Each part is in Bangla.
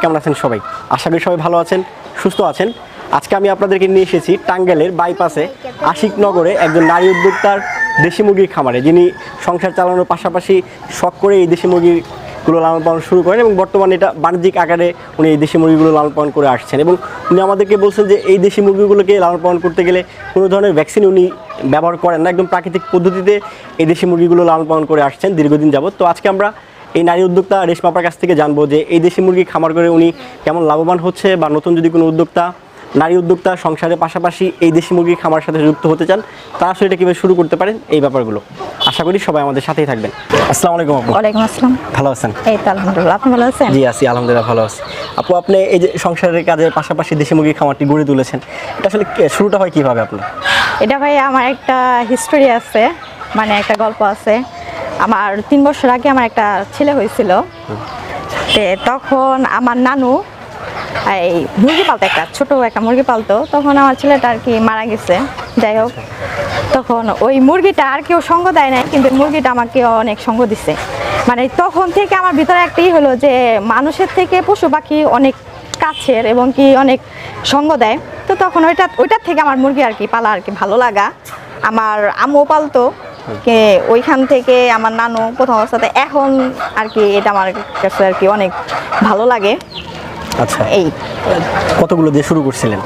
কেমন আছেন সবাই? আশা করি সবাই ভালো আছেন, সুস্থ আছেন। আজকে আমি আপনাদেরকে নিয়ে এসেছি টাঙ্গেলের বাইপাসে আশিক নগরে একজন নারী উদ্যোক্তার দেশি মুরগির খামারে। যিনি সংসার চালানোর পাশাপাশি শখ করে এই দেশি মুরগিগুলো লালন পালন শুরু করেন এবং বর্তমানে এটা বাণিজ্যিক আকারে উনি এই দেশি মুরগিগুলো লালন পালন করে আসছেন এবং উনি আমাদেরকে বলছেন যে এই দেশি মুরগিগুলোকে লালন পালন করতে গেলে কোনো ধরনের ভ্যাকসিন উনি ব্যবহার করেন না, একদম প্রাকৃতিক পদ্ধতিতে এই দেশি মুরগিগুলো লালন পালন করে আসছেন দীর্ঘদিন যাবত তো আজকে আমরা এই নারী উদ্যোক্তা রেশমাপার কাছ থেকে জানব যে এই দেশি মুরগি খামার করে উনি কেমন লাভবান হচ্ছে বা নতুন যদি কোনো উদ্যোক্তা নারী উদ্যোক্তা সংসারের পাশাপাশি এই দেশি মুরগি খামার সাথে যুক্ত হতে চান তারা আসলে এটা কীভাবে শুরু করতে পারেন এই ব্যাপারগুলো। আশা করি সবাই আমাদের সাথেই থাকবেন। আসসালামু আলাইকুম আপু। ওয়ালাইকুম আসসালাম। ভালো আছেন? এই তো আলহামদুলিল্লাহ। আপনি ভালো আছেন? জি আছি আলহামদুলিল্লাহ ভালো আছি। আপু আপনি এই যে সংসারের কাজের পাশাপাশি দেশি মুরগি খামারটি গড়ে তুলেছেন এটা আসলে শুরুটা হয় কীভাবে আপনার? এটা ভাই আমার একটা হিস্টোরি আছে মানে একটা গল্প আছে। আমার তিন বছর আগে আমার একটা ছেলে হয়েছিল। তখন আমার নানু এই মুরগি পালতো একটা, ছোট একটা মুরগি পালতো। তখন আমার ছেলেটা আর কি মারা গেছে। যাই হোক, তখন ওই মুরগিটা আর কেউ সঙ্গ দেয় নাই, কিন্তু মুরগিটা আমাকে অনেক সঙ্গ দিছে। মানে তখন থেকে আমার ভিতরে একটাই হলো যে, মানুষের থেকে পশু পাখি অনেক কাছের এবং কি অনেক সঙ্গ দেয়। তো তখন ওইটা, ওইটার থেকে আমার মুরগি আর কি পালা আর কি ভালো লাগা। আমার আম্মু পালতো। কে ওইখান থেকে আমার নানু প্রথম অবস্থাতে এখন আর কি এটা আমার কাছে আর কি অনেক ভালো লাগে। আচ্ছা। এই। কতগুলো দিয়ে শুরু করছিলেন?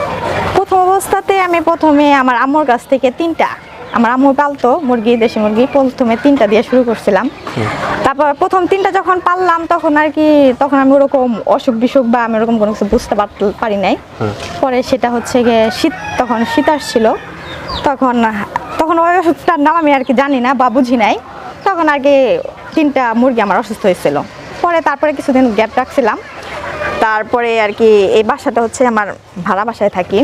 প্রথম অবস্থাতে আমি প্রথমে আমার আম্মুর কাছ থেকে তিনটা আমার আম্মু পালতো মুরগি দেশি মুরগি প্রথমে তিনটা দিয়ে শুরু করছিলাম। তারপর প্রথম তিনটা যখন পারলাম তখন আর কি তখন আমি ওরকম অসুখ বিসুখ বা আমি ওরকম কোনো কিছু বুঝতে পারি নাই। পরে সেটা হচ্ছে গিয়ে শীত তখন শীত আসছিল তখন তখন ওই ওষুধটার নাম আমি আর কি জানি না বা বুঝি নাই। তখন আর কি তিনটা মুরগি আমার অসুস্থ হয়েছিল। পরে তারপরে কিছুদিন গ্যাপ রাখছিলাম। তারপরে আর কি এই বাসাটা হচ্ছে আমার ভাড়া বাসায় থাকি।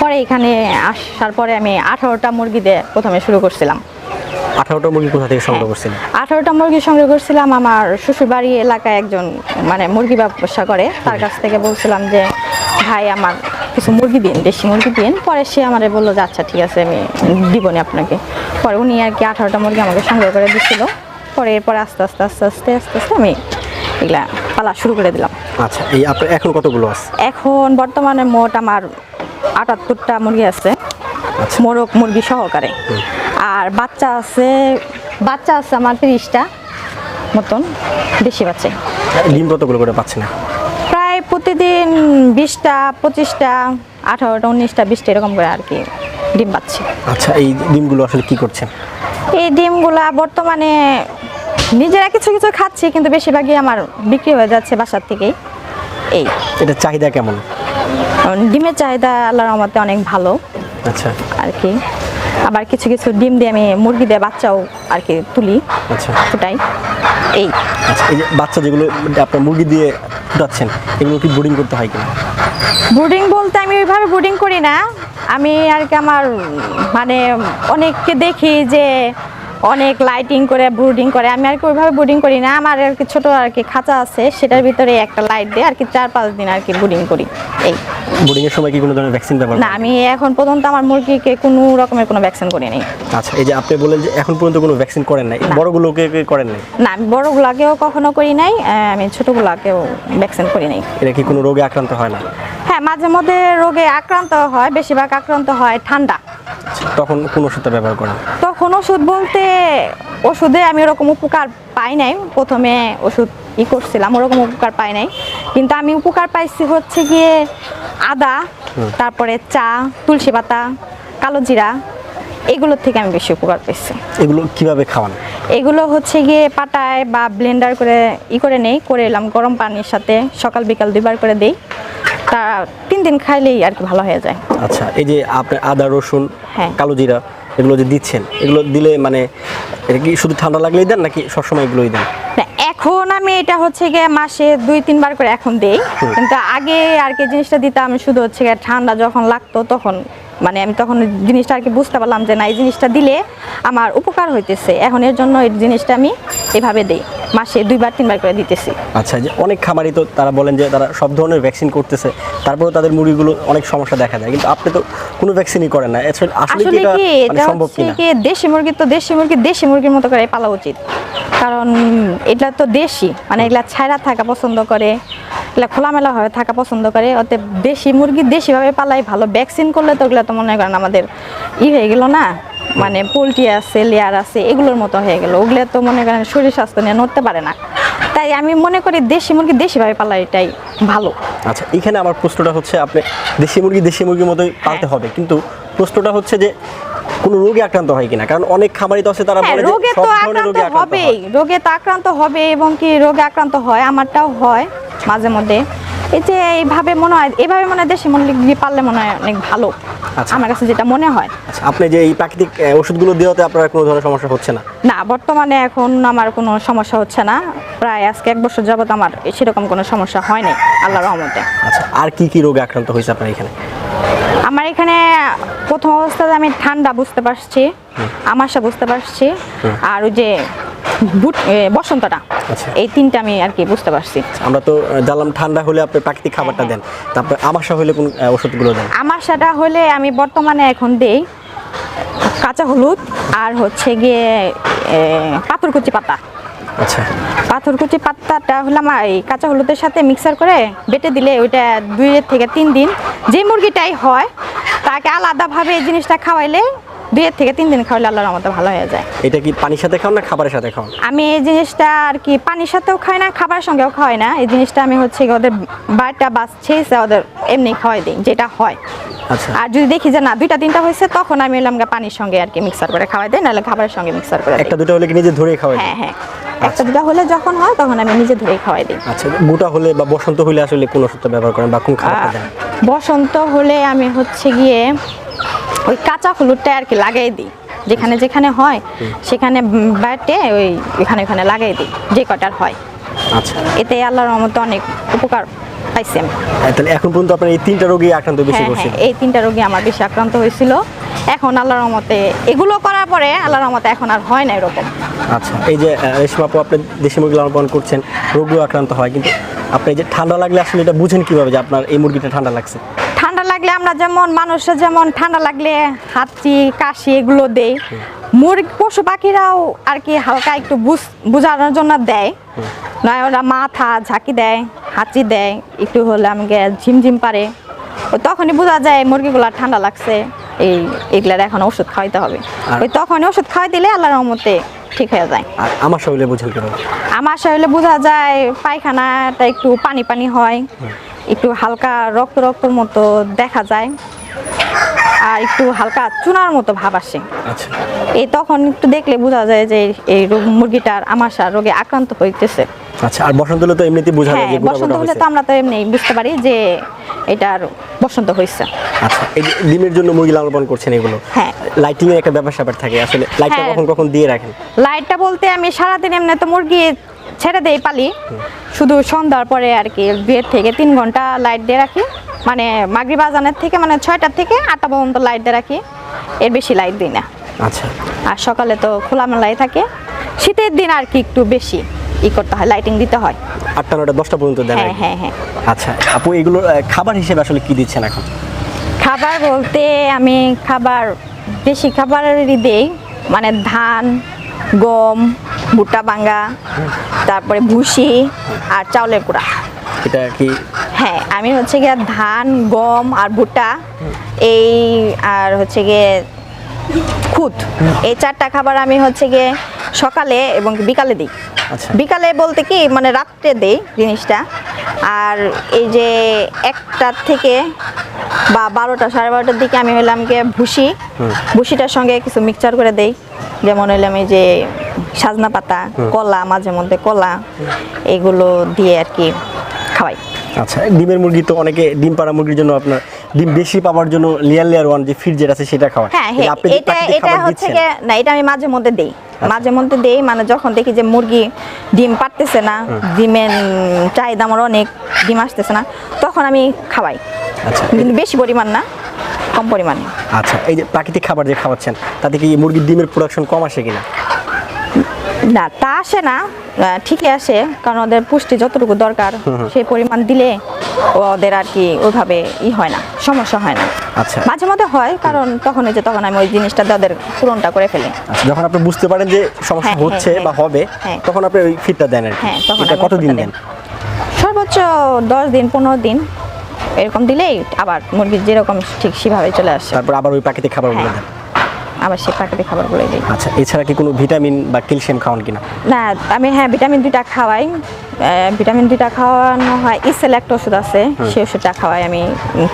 পরে এখানে আসার পরে আমি আঠারোটা মুরগি দিয়ে প্রথমে শুরু করছিলাম। আঠারোটা মুরগি কোথা থেকে সংগ্রহ করছিলেন আঠারোটা মুরগি সংগ্রহ করছিলাম আমার শ্বশুরবাড়ি এলাকায় একজন মানে মুরগি ব্যবসা করে। তার কাছ থেকে বলছিলাম যে ভাই আমার কিছু মুরগি দিন দেশি মুরগি দিন পরে সে আমার বলল যে আচ্ছা ঠিক আছে আমি দিব দিবনি আপনাকে। পরে উনি আর কি আঠারোটা মুরগি আমাকে সংগ্রহ করে দিচ্ছিল পরে এরপরে আস্তে আস্তে আস্তে আস্তে আস্তে আস্তে আমি এগুলা পালা শুরু করে দিলাম। আচ্ছা এই আপনার এখন কতগুলো আছে? এখন বর্তমানে মোট আমার আটাত্তরটা মুরগি আছে মোরগ মুরগি সহকারে। আর বাচ্চা আছে বাচ্চা আছে আমার তিরিশটা মতন বেশি বাচ্চা। ডিম কতগুলো করে পাচ্ছেন প্রায় প্রতিদিন বিশটা পঁচিশটা আঠারোটা উনিশটা বিশটা এরকম করে আর কি ডিম পাচ্ছি। আচ্ছা এই ডিমগুলো আসলে কি করছেন? এই ডিমগুলা বর্তমানে নিজেরা কিছু কিছু খাচ্ছি কিন্তু বেশিরভাগই আমার বিক্রি হয়ে যাচ্ছে বাসার থেকেই। এই। এটা চাহিদা কেমন? ডিমের চাহিদা আল্লাহর রহমতে অনেক ভালো। আচ্ছা। আর কি। আবার কিছু কিছু ডিম দিয়ে আমি মুরগি দিয়ে বাচ্চাও আর কি তুলি। আচ্ছা। ফুটাই এই। আচ্ছা এই যে বাচ্চা যেগুলো আপনার মুরগি দিয়ে ফুটাচ্ছেন এগুলো কি বোর্ডিং করতে হয় কিনা? ব্রুডিং বলতে আমি ওইভাবে ব্রুডিং করি না। আমি আর কি আমার মানে অনেককে দেখি যে অনেক লাইটিং করে ব্রুডিং করে। আমি আর কি ওইভাবে ব্রুডিং করি না। আমার আর কি ছোট আর কি খাঁচা আছে সেটার ভিতরে একটা লাইট দিয়ে আর কি চার পাঁচ দিন আর কি ব্রুডিং করি। এই। বোর্ডিং এর সময় কি কোনো ধরনের ভ্যাকসিন ব্যবহার না আমি এখন পর্যন্ত আমার মুরগিকে কোনো রকমের কোনো ভ্যাকসিন করি নাই। আচ্ছা এই যে আপনি বলেন যে এখন পর্যন্ত কোনো ভ্যাকসিন করেন নাই। বড়গুলোকে করেন নাই? না আমি বড়গুলাকেও কখনো করি নাই আমি ছোটগুলাকেও ভ্যাকসিন করি নাই। এটা কি কোনো রোগে আক্রান্ত হয় না? হ্যাঁ মাঝে মধ্যে রোগে আক্রান্ত হয় বেশিরভাগ আক্রান্ত হয় ঠান্ডা। তখন কোন ওষুধটা ব্যবহার করেন? তখন ওষুধ বলতে ওষুধে আমি ওরকম উপকার পাই নাই। প্রথমে ওষুধ ই করছিলাম ওরকম উপকার পাই নাই। কিন্তু আমি উপকার পাইছি হচ্ছে গিয়ে আদা তারপরে চা তুলসী পাতা কালো জিরা এগুলোর থেকে আমি বেশি উপকার পেয়েছি এগুলো কীভাবে খাওয়ান? এগুলো হচ্ছে গিয়ে পাটায় বা ব্লেন্ডার করে ই করে নেই করে এলাম গরম পানির সাথে সকাল বিকাল দুইবার করে দেই। তিন দিন খাইলেই আর কি ভালো হয়ে যায়। আচ্ছা এই যে আপনার আদা রসুন হ্যাঁ। কালো জিরা এগুলো যে দিচ্ছেন এগুলো দিলে মানে এটা কি শুধু ঠান্ডা লাগলেই দেন নাকি সবসময় এগুলোই দেন? না, এখন আমি এটা হচ্ছে গিয়ে মাসে দুই তিনবার করে এখন দেই। কিন্তু আগে আর কি জিনিসটা দিতাম শুধু হচ্ছে গিয়ে ঠান্ডা যখন লাগতো তখন মানে আমি তখন জিনিসটা আর কি বুঝতে পারলাম যে না এই জিনিসটা দিলে আমার উপকার হইতেছে। এখন এর জন্য এই জিনিসটা আমি এভাবে দেই। মাসে দুইবার তিনবার করে দিতেছি। আচ্ছা যে অনেক খামারি তো তারা বলেন যে তারা সব ধরনের ভ্যাকসিন করতেছে তারপরেও তাদের মুরগিগুলো অনেক সমস্যা দেখা যায় কিন্তু আপনি তো কোনো ভ্যাকসিনই করেন না। আসলে আসলে কি এটা কি মানে এটা সম্ভব হচ্ছে কিনা? দেশি মুরগি তো দেশি মুরগি দেশি মুরগির মতো করে পালা উচিত। কারণ এটা তো দেশি মানে এগুলা ছায়রা থাকা পছন্দ করে এগুলা খোলামেলা ভাবে থাকা পছন্দ করে। ওতে দেশি মুরগি দেশিভাবে পালাই ভালো। ভ্যাকসিন করলে তো ওগুলো তো মনে করেন আমাদের ই হয়ে গেল না। মানে পোলট্রি আছে লেয়ার আছে এগুলোর মতো হয়ে গেল। ওগুলো তো মনে করেন শরীর স্বাস্থ্য নিয়ে নড়তে পারে না। তাই আমি মনে করি দেশি মুরগি দেশিভাবে পালা এটাই ভালো। আচ্ছা এখানে আমার প্রশ্নটা হচ্ছে আপনি দেশি মুরগি দেশি মুরগির মতোই পালতে হ্যাঁ। হবে। কিন্তু প্রশ্নটা হচ্ছে যে কোনো রোগে আক্রান্ত হয় কিনা? কারণ অনেক খামারি তো আছে তারা হ্যাঁ বলে রোগে তো আক্রান্ত হবেই। রোগে তো আক্রান্ত হবে এবং কি রোগে আক্রান্ত হয় আমারটাও হয় মাঝে মধ্যে। এই যে এইভাবে মনে হয় এভাবে মনে হয় দেশি মুরগি পারলে মনে হয় অনেক ভালো আচ্ছা। আমার কাছে যেটা মনে হয়। আচ্ছা আপনি যে এই প্রাকৃতিক ওষুধগুলো দেওয়াতে আপনার কোনো ধরনের সমস্যা হচ্ছে না? না বর্তমানে এখন আমার কোনো সমস্যা হচ্ছে না প্রায় আজকে এক বছর যাবত আমার সেরকম কোনো সমস্যা হয়নি আল্লাহ রহমতে। আচ্ছা আর কি কি রোগে আক্রান্ত হয়েছে আপনার এখানে? আমার এখানে প্রথম অবস্থাতে আমি ঠান্ডা বুঝতে পারছি আমাশা বুঝতে পারছি আর ওই যে বসন্তটা। আচ্ছা। এই তিনটা আমি আর কি বুঝতে পারছি। আমরা তো জানলাম ঠান্ডা হলে আপনি প্রাকৃতিক খাবারটা হ্যাঁ, দেন। তারপরে আমাশা হলে কোন ওষুধগুলো দেন? আমাশাটা হলে আমি বর্তমানে এখন দেই কাঁচা হলুদ আর হচ্ছে গিয়ে পাথরকুচি পাতা। আচ্ছা। পাথরকুচি পাতাটা হলো আমার এই কাঁচা হলুদের সাথে মিক্সার করে বেটে দিলে ওইটা দুই থেকে তিন দিন যে মুরগিটাই হয় তাকে আলাদাভাবে এই জিনিসটা খাওয়াইলে দুই থেকে তিন দিন খাওয়াইলে আল্লাহর মতো ভালো হয়ে যায়। এটা কি পানির সাথে খাওয়ান না খাবারের সাথে খাওয়ান আমি এই জিনিসটা আর কি পানির সাথেও খাই না খাবারের সঙ্গেও খাওয়াই না। এই জিনিসটা আমি হচ্ছে ওদের বারটা বাচ্চে ওদের এমনি খাওয়াই দিই যেটা হয়। আচ্ছা। আর যদি দেখি যে না দুইটা তিনটা হয়েছে তখন আমি এলাম পানির সঙ্গে আর কি মিক্সার করে খাওয়াই দিই নাহলে খাবারের সঙ্গে মিক্সার করে একটা দুটো হলে কি নিজে ধরেই খাওয়াই হ্যাঁ হ্যাঁ। একটা দুটা হলে যখন হয় তখন আমি নিজে ধরেই খাওয়াই দিই। আচ্ছা গোটা হলে বা বসন্ত হলে আসলে কোন ওষুধটা ব্যবহার করেন বা কোন দেন? বসন্ত হলে আমি হচ্ছে গিয়ে ওই কাঁচা হলুদটা আর কি লাগাই দিই। যেখানে যেখানে হয় সেখানে বাটে ওই এখানে ওখানে লাগাই দিই যে কটার হয়। আচ্ছা। এতে আল্লাহর রহমতে অনেক উপকার পাইছি আমি। তাহলে এখন পর্যন্ত আপনার এই তিনটা রোগী আক্রান্ত বেশি হ্যাঁ হ্যাঁ এই তিনটা রোগী আমার বেশি আক্রান্ত হয়েছিল। এখন আল্লাহর রহমতে এগুলো করার পরে আল্লাহর রহমতে এখন আর হয় না এরকম। আচ্ছা এই যে রেশমা আপু আপনি দেশি মুরগি লালন পালন করছেন রোগও আক্রান্ত হয় কিন্তু আপনি যে ঠান্ডা লাগলে আসলে এটা বুঝেন কীভাবে যে আপনার এই মুরগিটা ঠান্ডা লাগছে? লাগলে আমরা যেমন মানুষের যেমন ঠান্ডা লাগলে হাঁচি কাশি এগুলো দেই। মুরগি পশু পাখিরাও আর কি হালকা একটু বুঝ- বোঝানোর জন্য দেয়। নয় ওরা মাথা ঝাঁকি দেয় হাঁচি দেয় একটু হলে আমাকে ঝিমঝিম পারে। ও তখনই বোঝা যায় মুরগিগুলা ঠান্ডা লাগছে। এই এগুলার এখন ওষুধ খাওয়াইতে হবে। ওই তখনই ওষুধ খাওয়াই দিলে আল্লাহর রহমতে ঠিক হয়ে যায়। আর আমার শরীরে কীভাবে আমার শরীরে বোঝা যায় পায়খানাটা একটু পানি পানি হয়। একটু হালকা রক্ত রক্তর মতো দেখা যায় আর একটু হালকা চুনার মতো ভাব আসে। আচ্ছা। এই তখন একটু দেখলে বোঝা যায় যে এই রোগ মুরগিটার আমাশা রোগে আক্রান্ত হইতেছে। আচ্ছা আর বসন্ত হলে তো এমনিতেই বোঝা যায় হ্যাঁ যে বসন্ত হলে তো আমরা তো এমনি বুঝতে পারি যে এটার বসন্ত হয়েছে আচ্ছা এই ডিমের জন্য মুরগি লালন করছেন এগুলো হ্যাঁ। লাইটিং এর একটা ব্যাপার স্যাপার থাকে আসলে লাইটটা হ্যাঁ। কখন কখন দিয়ে রাখেন? লাইটটা বলতে আমি সারাদিন এমনি তো মুরগি ছেড়ে দেই পালি। শুধু সন্ধ্যার পরে আর কি দুয়ের থেকে তিন ঘণ্টা লাইট দিয়ে রাখি। মানে মাগরি বাজানের থেকে মানে ছয়টার থেকে আটটা পর্যন্ত লাইট দিয়ে রাখি। এর বেশি লাইট দিই না। আচ্ছা। আর সকালে তো খোলামেলাই থাকে। শীতের দিন আর কি একটু বেশি ই করতে হয় লাইটিং দিতে হয়। আটটা নটা দশটা পর্যন্ত দেন হ্যাঁ হ্যাঁ হ্যাঁ। আচ্ছা আপু এগুলো খাবার হিসেবে আসলে কি দিচ্ছেন এখন? খাবার বলতে আমি খাবার বেশি খাবারেরই দেই। মানে ধান গম ভুট্টা বাঙ্গা তারপরে ভুসি আর চাউলের কুড়া এটা কি? হ্যাঁ আমি হচ্ছে গিয়ে ধান গম আর ভুট্টা এই আর হচ্ছে গিয়ে খুদ। এই চারটা খাবার আমি হচ্ছে গিয়ে সকালে এবং বিকালে দিই। আচ্ছা। বিকালে বলতে কি মানে রাত্রে দেই জিনিসটা। আর এই যে একটার থেকে বা বারোটা সাড়ে বারোটার দিকে আমি হইলাম গিয়ে ভুসি। ভুসিটার সঙ্গে কিছু মিক্সচার করে দেই। যেমন হইলাম এই যে সাজনা পাতা কলা মাঝে মধ্যে কলা এগুলো দিয়ে আর কি খাওয়াই। আচ্ছা ডিমের মুরগি তো অনেকে ডিম পাড়া মুরগির জন্য আপনার ডিম বেশি পাওয়ার জন্য লেয়ার লেয়ার ওয়ান যে ফিড যেটা আছে সেটা খাওয়ায়। হ্যাঁ হ্যাঁ এটা এটা হচ্ছে না এটা আমি মাঝে মধ্যে দেই। মাঝে মধ্যে দেই মানে যখন দেখি যে মুরগি ডিম পারতেছে না ডিমের উম, চাহিদা আমার অনেক ডিম আসতেছে না তখন আমি খাওয়াই। আচ্ছা। কিন্তু বেশি পরিমাণ না কম পরিমাণে। আচ্ছা এই যে প্রাকৃতিক খাবার যে খাওয়াচ্ছেন তাতে কি মুরগির ডিমের প্রোডাকশন কম আসে কিনা? না তা আসে না। ঠিকই আসে কারণ ওদের পুষ্টি যতটুকু দরকার সেই পরিমাণ দিলে ওদের আর কি ওইভাবে ই হয় না সমস্যা হয় না। আচ্ছা। মাঝে মধ্যে হয় কারণ তখন ওই যে তখন আমি ওই জিনিসটা ওদের পূরণটা করে ফেলি। আচ্ছা যখন আপনি বুঝতে পারেন যে সমস্যা হ্যাঁ, হচ্ছে হ্যাঁ, বা হবে হ্যাঁ। তখন আপনি ওই ফিডটা দেন আর হ্যাঁ তখন কতদিন দেন? সর্বোচ্চ দশ দিন পনেরো দিন এরকম দিলেই আবার মুরগির যেরকম ঠিক সেভাবে চলে আসে। তারপর আবার ওই প্রাকৃতিক হ্যাঁ। দেন। আবার সেই প্রাকৃতিক খাবারগুলো দিই। আচ্ছা এছাড়া কি কোনো ভিটামিন বা ক্যালসিয়াম খাওয়ান কিনা? না আমি হ্যাঁ ভিটামিন দুইটা খাওয়াই। ভিটামিন দুইটা খাওয়ানো হয় ইসেল একটা ওষুধ আছে সেই ওষুধটা খাওয়াই আমি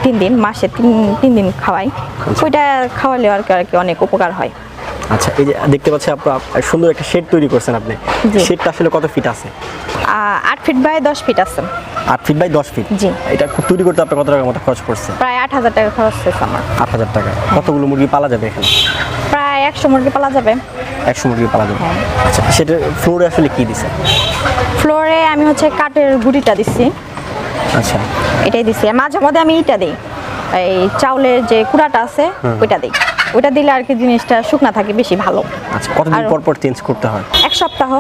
তিন দিন মাসে তিন তিন দিন খাওয়াই। ওইটা খাওয়ালে আর কি অনেক উপকার হয়। আচ্ছা এই যে দেখতে পাচ্ছি আপনার সুন্দর একটা শেড তৈরি করছেন আপনি। শেডটা আসলে কত ফিট আছে? আট ফিট বাই দশ ফিট আছে। আট ফিট বাই দশ ফিট? জি। এটা খুব তৈরি করতে আপনার কত টাকার মতো খরচ করছে প্রায় আট হাজার টাকা খরচ হয়েছে আমার। আট হাজার টাকা। কতগুলো মুরগি পালা যাবে এখানে? একশো মুরগি পালা যাবে। একশো মুরগি পালা যাবে। হ্যাঁ। আচ্ছা সেটা ফ্লোরে আসলে কি দিছে? ফ্লোরে আমি হচ্ছে কাঠের গুড়িটা দিচ্ছি। আচ্ছা। এটাই দিছি মাঝে মধ্যে আমি এটা দিই। এই চাউলের যে কুড়াটা আছে ওইটা দিই। ওইটা দিলে আর কি জিনিসটা শুকনা থাকে বেশি ভালো। আচ্ছা কতদিন পর পর চেঞ্জ করতে হয়? এক সপ্তাহ।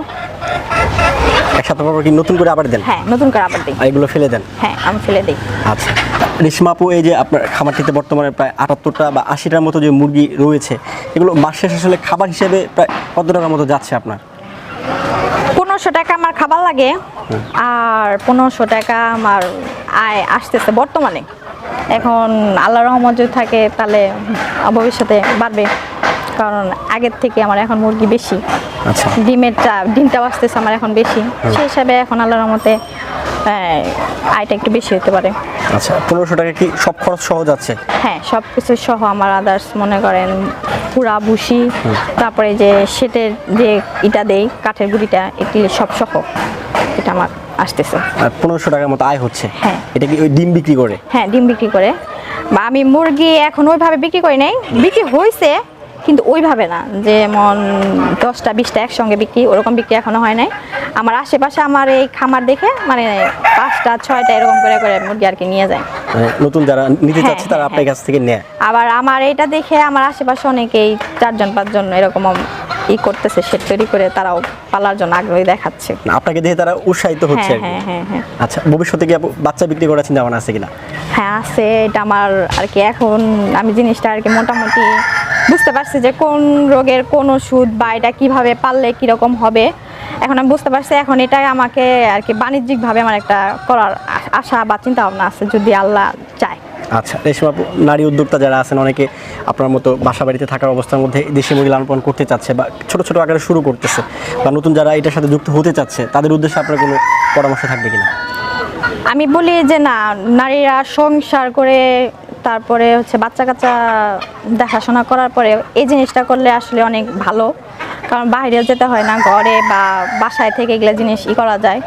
এক সপ্তাহ পর কি নতুন করে আবার দেন? হ্যাঁ নতুন করে আবার দিই। এগুলো ফেলে দেন? হ্যাঁ আমি ফেলে দিই। আচ্ছা। রেশমা আপু এই যে আপনার খামারটিতে বর্তমানে প্রায় আটাত্তরটা বা আশিটার মতো যে মুরগি রয়েছে এগুলো মাস শেষে আসলে খাবার হিসেবে প্রায় কত টাকার মতো যাচ্ছে আপনার? পনেরোশো টাকা আমার খাবার লাগে আর পনেরোশো টাকা আমার আয় আসতেছে বর্তমানে। এখন আল্লাহ রহমত যদি থাকে তাহলে ভবিষ্যতে বাড়বে। কারণ আগের থেকে আমার এখন মুরগি বেশি। আচ্ছা। ডিমেরটা ডিমটা বাঁচতেছে আমার এখন বেশি। সেই হিসাবে এখন আল্লাহর রহমতে আয়টা একটু বেশি হতে পারে। আচ্ছা পনেরোশো টাকা কি সব খরচ সহ যাচ্ছে? হ্যাঁ সব কিছু সহ আমার আদার্স মনে করেন পুরা বুসি তারপরে যে সেটের যে ইটা দেই কাঠের গুড়িটা এটি সব সহ। এটা আমার আসতেছে। আর পনেরোশো টাকার মতো আয় হচ্ছে। হ্যাঁ। এটা কি ওই ডিম বিক্রি করে? হ্যাঁ ডিম বিক্রি করে। বা আমি মুরগি এখন ওইভাবে বিক্রি করি নাই। বিক্রি হয়েছে কিন্তু ওইভাবে না। যেমন দশটা বিশটা একসঙ্গে বিক্রি ওরকম বিক্রি এখনও হয় নাই। আমার আশেপাশে আমার এই খামার দেখে মানে পাঁচটা ছয়টা এরকম করে করে মুরগি আর কি নিয়ে যায়। মানে নতুন যারা নিতে হ্যাঁ, চাচ্ছে তারা হ্যাঁ, আপনার কাছ থেকে নেয়। আবার আমার এটা দেখে আমার আশেপাশে অনেকেই চারজন পাঁচজন এরকম ই করতেছে সেট তৈরি করে তারাও পালার জন্য আগ্রহী দেখাচ্ছে। আপনাকে দেখে তারা উৎসাহিত হচ্ছে হ্যাঁ হ্যাঁ হ্যাঁ হ্যাঁ। আচ্ছা ভবিষ্যতে কি বাচ্চা বিক্রি করার চিন্তা ভাবনা আছে কিনা? হ্যাঁ আছে এটা আমার আর কি এখন আমি জিনিসটা আর কি মোটামুটি বুঝতে পারছি যে কোন রোগের কোন ওষুধ বা এটা কীভাবে পারলে কীরকম হবে। এখন আমি বুঝতে পারছি এখন এটাই আমাকে আর কি বাণিজ্যিকভাবে আমার একটা করার আশা বা চিন্তা ভাবনা আছে যদি আল্লাহ চায়। আচ্ছা রেশমা নারী উদ্যোক্তা যারা আছেন, অনেকে আপনার মতো বাসা বাড়িতে থাকার অবস্থার মধ্যে দেশি মুরগি লালন পালন করতে চাচ্ছে বা ছোট ছোট আকারে শুরু করতেছে বা নতুন যারা এটার সাথে যুক্ত হতে চাচ্ছে, তাদের উদ্দেশ্যে আপনার কোনো পরামর্শ থাকবে কিনা? আমি বলি যে না, নারীরা সংসার করে তারপরে হচ্ছে বাচ্চা কাচ্চা দেখাশোনা করার পরে এই জিনিসটা করলে আসলে অনেক ভালো। কারণ বাইরে যেতে হয় না, ঘরে বা বাসায় থেকে এগুলো জিনিস ই করা যায়।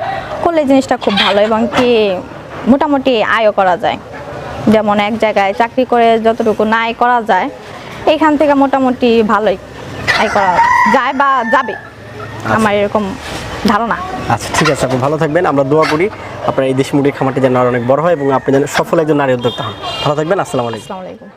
করলে জিনিসটা খুব ভালো এবং কি মোটামুটি আয়ও করা যায়। যেমন এক জায়গায় চাকরি করে যতটুকু নাই করা যায় এখান থেকে মোটামুটি ভালোই আয় করা যায় বা যাবে। আমার এরকম ধারণা। আচ্ছা ঠিক আছে আপনি ভালো থাকবেন। আমরা দোয়া করি আপনার এই দেশি মুরগির খামারটি যেন আরও অনেক বড় হয় এবং আপনি যেন সফল একজন নারী উদ্যোক্তা হন। ভালো থাকবেন আসসালামু আলাইকুম। আসসালামু আলাইকুম।